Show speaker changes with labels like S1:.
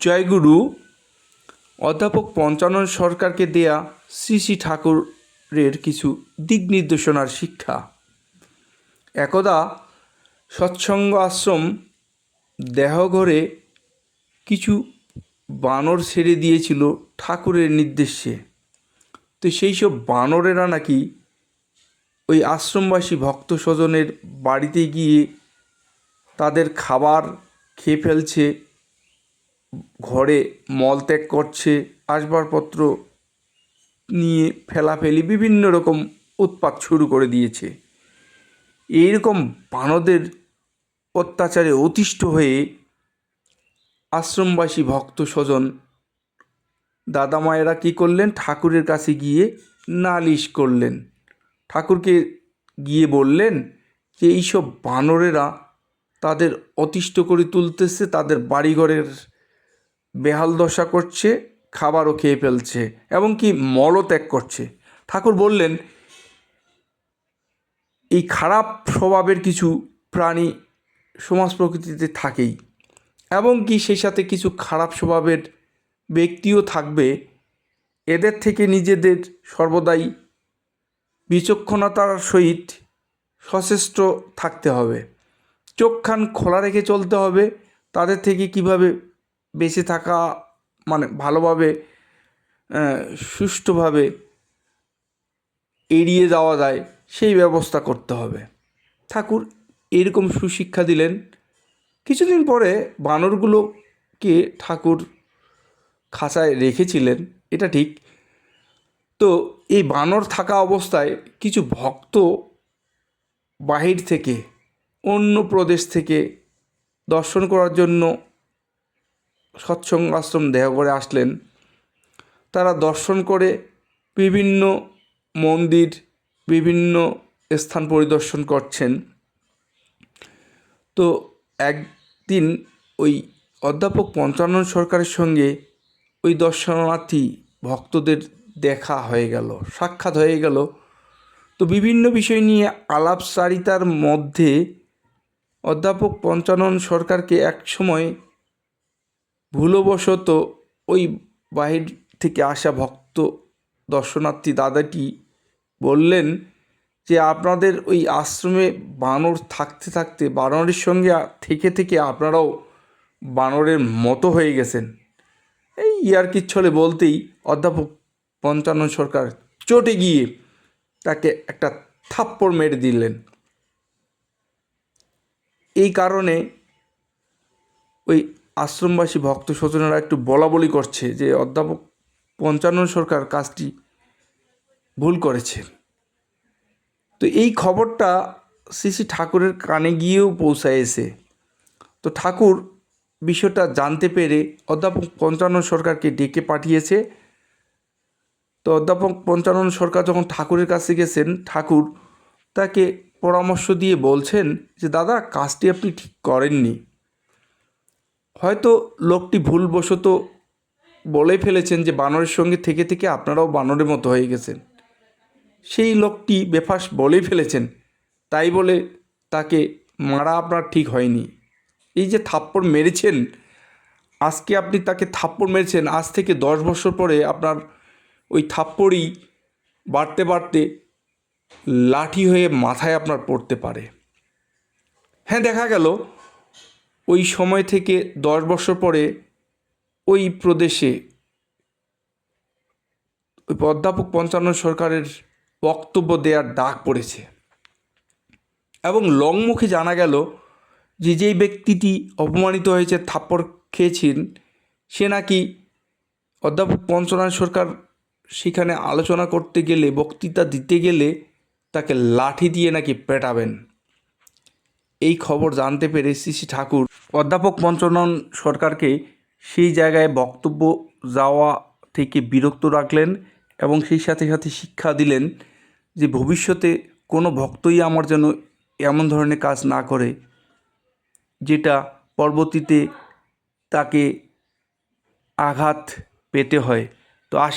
S1: জয়গুরু অধ্যাপক পঞ্চানন সরকারকে দেয়া শ্রী শ্রী ঠাকুরের কিছু দিক নির্দেশনার শিক্ষা। একদা সৎসঙ্গ আশ্রম দেহঘরে কিছু বানর ছেড়ে দিয়েছিল ঠাকুরের নির্দেশে। তো সেই সব বানরেরা নাকি ওই আশ্রমবাসী ভক্ত স্বজনের বাড়িতে গিয়ে তাদের খাবার খেয়ে ফেলছে ঘরে মলত্যাগ করছে, আসবাবপত্র নিয়ে ফেলাফেলি বিভিন্ন রকম উৎপাত শুরু করে দিয়েছে। এইরকম বানরদের অত্যাচারে অতিষ্ঠ হয়ে আশ্রমবাসী ভক্ত স্বজন দাদা মায়েরা কী করলেন? ঠাকুরের কাছে গিয়ে নালিশ করলেন। ঠাকুরকে গিয়ে বললেন যে, এইসব বানরেরা তাদের অতিষ্ঠ করে তুলতেছে, তাদের বাড়িঘরের বেহাল দশা করছে, খাবারও খেয়ে ফেলছে এবং কি মলত্যাগ করছে। ঠাকুর বললেন, এই খারাপ স্বভাবের কিছু প্রাণী সমাজ প্রকৃতিতে থাকেই এবং কি সেই সাথে কিছু খারাপ স্বভাবের ব্যক্তিও থাকবে, এদের থেকে নিজেদের সর্বদাই বিচক্ষণতার সহিত সচেষ্ট থাকতে হবে। চোখ কান খোলা রেখে চলতে হবে, তাদের থেকে কীভাবে বেঁচে থাকা মানে ভালোভাবে সুষ্ঠুভাবে এড়িয়ে যাওয়া যায়, সেই ব্যবস্থা করতে হবে। ঠাকুর এরকম সুশিক্ষা দিলেন। কিছুদিন পরে বানরগুলোকে ঠাকুর খাঁচায় রেখেছিলেন, এটা ঠিক। তো এই বানর থাকা অবস্থায় কিছু ভক্ত বাহির থেকে, অন্য প্রদেশ থেকে দর্শন করার জন্য সৎসঙ্গ আশ্রম দেহ করে আসলেন। তারা দর্শন করে বিভিন্ন মন্দির, বিভিন্ন স্থান পরিদর্শন করছেন। তো একদিন ওই অধ্যাপক পঞ্চানন সরকারের সঙ্গে ওই দর্শনার্থী ভক্তদের দেখা হয়ে গেল, সাক্ষাৎ হয়ে গেল। তো বিভিন্ন বিষয় নিয়ে আলাপচারিতার মধ্যে অধ্যাপক পঞ্চানন সরকারকে এক সময় ভুলবশত ওই বাহির থেকে আসা ভক্ত দর্শনার্থী দাদাটি বললেন যে, আপনাদের ওই আশ্রমে বানর থাকতে থাকতে বানরের সঙ্গে থেকে থেকে আপনারাও বানরের মতো হয়ে গেছেন। এই ইয়ার্কির ছলে বলতেই অধ্যাপক পঞ্চানন সরকার চটে গিয়ে তাকে একটা থাপ্পড় মেরে দিলেন। এই কারণে ওই আশ্রমবাসী ভক্ত স্বজনেরা একটু বলা বলি করছে যে অধ্যাপক পঞ্চানন সরকার কাজটি ভুল করেছে। তো এই খবরটা শ্রী শ্রী ঠাকুরের কানে গিয়েও পৌঁছায়ছে তো ঠাকুর বিষয়টা জানতে পেরে অধ্যাপক পঞ্চানন সরকারকে ডেকে পাঠিয়েছে। তো অধ্যাপক পঞ্চানন সরকার যখন ঠাকুরের কাছে গেছেন, ঠাকুর তাকে পরামর্শ দিয়ে বলছেন যে, দাদা, কাজটি আপনি ঠিক করেননি। হয়তো লোকটি ভুলবশত বলে ফেলেছেন যে বানরের সঙ্গে থেকে থেকে আপনারাও বানরের মতো হয়ে গেছেন। সেই লোকটি বেফাস বলেই ফেলেছেন, তাই বলে তাকে মারা আপনার ঠিক হয়নি। এই যে থাপ্পড় মেরেছেন, আজকে আপনি তাকে থাপ্পড় মেরেছেন, আজ থেকে দশ বছর পরে আপনার ওই থাপ্পড়ই বাড়তে বাড়তে লাঠি হয়ে মাথায় আপনার পড়তে পারে। হ্যাঁ দেখা গেল। ওই সময় থেকে দশ বছর পরে ওই প্রদেশে ওই অধ্যাপক পঞ্চান্ন সরকারের বক্তব্য দেওয়ার ডাক পড়েছে। এবং লংমুখে জানা গেল যে যেই ব্যক্তিটি অপমানিত হয়েছে, থাপ্পড় খেয়েছেন, সে নাকি অধ্যাপক পঞ্চনাথ সরকার সেখানে আলোচনা করতে গেলে, বক্তৃতা দিতে গেলে তাকে লাঠি দিয়ে নাকি পেটাবেন। এই খবর জানতে পেরে শ্রী ঠাকুর অধ্যাপক পঞ্চনন সরকারকে সেই জায়গায় বক্তব্য যাওয়া থেকে বিরক্ত রাখলেন এবং সেই সাথে সাথে শিক্ষা দিলেন যে ভবিষ্যতে কোনো ভক্তই আমার যেন এমন ধরনের কাজ না করে, যেটা পরবর্তীতে তাকে আঘাত পেতে হয়। তো আসে